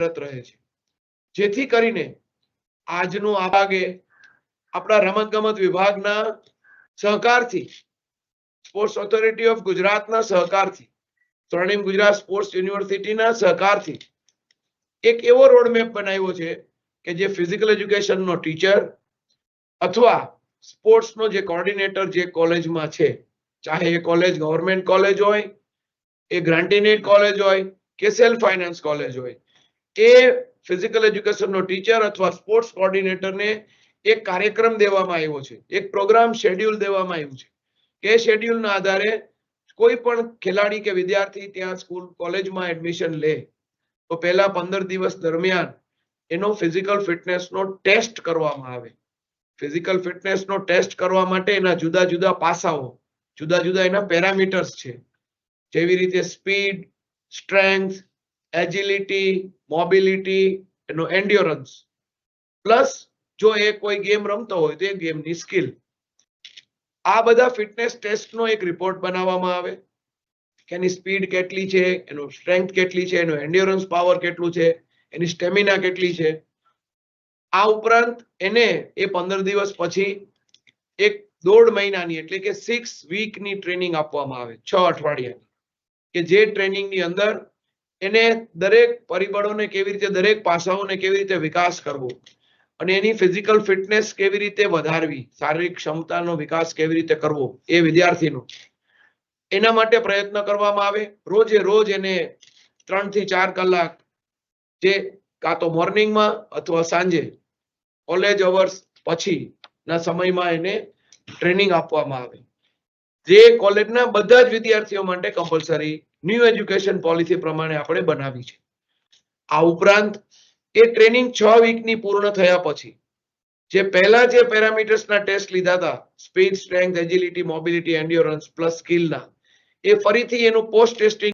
રહે છે. જેથી કરીને આજનો આ ભાગે આપણા રમતગમત વિભાગના સહકારથી સ્પોર્ટ્સ ઓથોરિટી ઓફ ગુજરાતના સહકારથી સ્વર્ણિમ ગુજરાત સ્પોર્ટ્સ યુનિવર્સિટીના સહકારથી એક એવો રોડમેપ બનાવ્યો છે કે જે ફિઝિકલ એજ્યુકેશનનો ટીચર અથવા સ્પોર્ટ્સનો જે કોર્ડિનેટર જે કોલેજમાં છે, ચાહે એ કોલેજ ગવર્મેન્ટ કોલેજ હોય, એ ગ્રાન્ટીનેટ કોલેજ હોય કે સેલ્ફ ફાઇનાન્સ કોલેજ હોય એ ફિઝિકલ એજ્યુકેશનનો ટીચર અથવા સ્પોર્ટ્સ કોર્ડિનેટરને એક કાર્યક્રમ દેવામાં આવ્યો છે. એક પ્રોગ્રામ શેડ્યુલ દેવામાં આવ્યું છે. કે શેડ્યુલના આધારે કોઈ પણ ખેલાડી કે વિદ્યાર્થી ત્યાં સ્કૂલ કોલેજમાં એડમિશન લે, તો પહેલા પંદર દિવસ દરમિયાન એનો ફિઝિકલ ફિટનેસનો ટેસ્ટ કરવામાં આવે. ફિઝિકલ ફિટનેસનો ટેસ્ટ કરવા માટે એના જુદા જુદા પાસાઓ, જુદા જુદા એના પેરામીટર્સ છે. જેવી રીતે સ્પીડ સ્ટ્રેન્થ એજિલિટી, મોબિલિટી, એનો એન્ડ્યોરન્સ. પ્લસ જો એ કોઈ ગેમ રમતો હોય તો એ ગેમની સ્કિલ. આ બધા ફિટનેસ ટેસ્ટનો એક રિપોર્ટ બનાવવામાં આવે. કે એની સ્પીડ કેટલી છે, એનું સ્ટ્રેન્થ કેટલી છે, એનું એન્ડ્યોરન્સ પાવર કેટલું છે, એની સ્ટેમિના કેટલી છે. આ ઉપરાંત એને એ પંદર દિવસ પછી એક દોઢ મહિનાની એટલે કે સિક્સ વીકની ટ્રેનિંગ આપવામાં આવે, છ અઠવાડિયાની. કે જે ટ્રેનિંગની અંદર એને દરેક પરિબળોને કેવી રીતે, દરેક પાસાઓને કેવી રીતે વિકાસ કરવો? અને એની ફિઝિકલ ફિટનેસ કેવી રીતે વધારવી? શારીરિક ક્ષમતાનો વિકાસ કેવી રીતે કરવો? એ વિદ્યાર્થીનો. એના માટે પ્રયત્ન કરવામાં આવે. રોજે રોજ એને ત્રણથી ચાર કલાક જે કાં તો મોર્નિંગમાં અથવા સાંજે કોલેજ અવર્સ પછીના સમયમાં એને ટ્રેનિંગ આપવામાં આવે. જે કોલેજના બધા જ વિદ્યાર્થીઓ માટે કમ્પલસરી ન્યૂ એજ્યુકેશન પોલિસી પ્રમાણે આપણે બનાવી છે. આ ઉપરાંત એ ટ્રેનિંગ છ વીકની પૂર્ણ થયા પછી જે પહેલા જે પેરામીટર્સના ટેસ્ટ લીધા હતા speed strength agility mobility endurance plus સ્કિલના એ ફરીથી એનું પોસ્ટ ટેસ્ટિંગ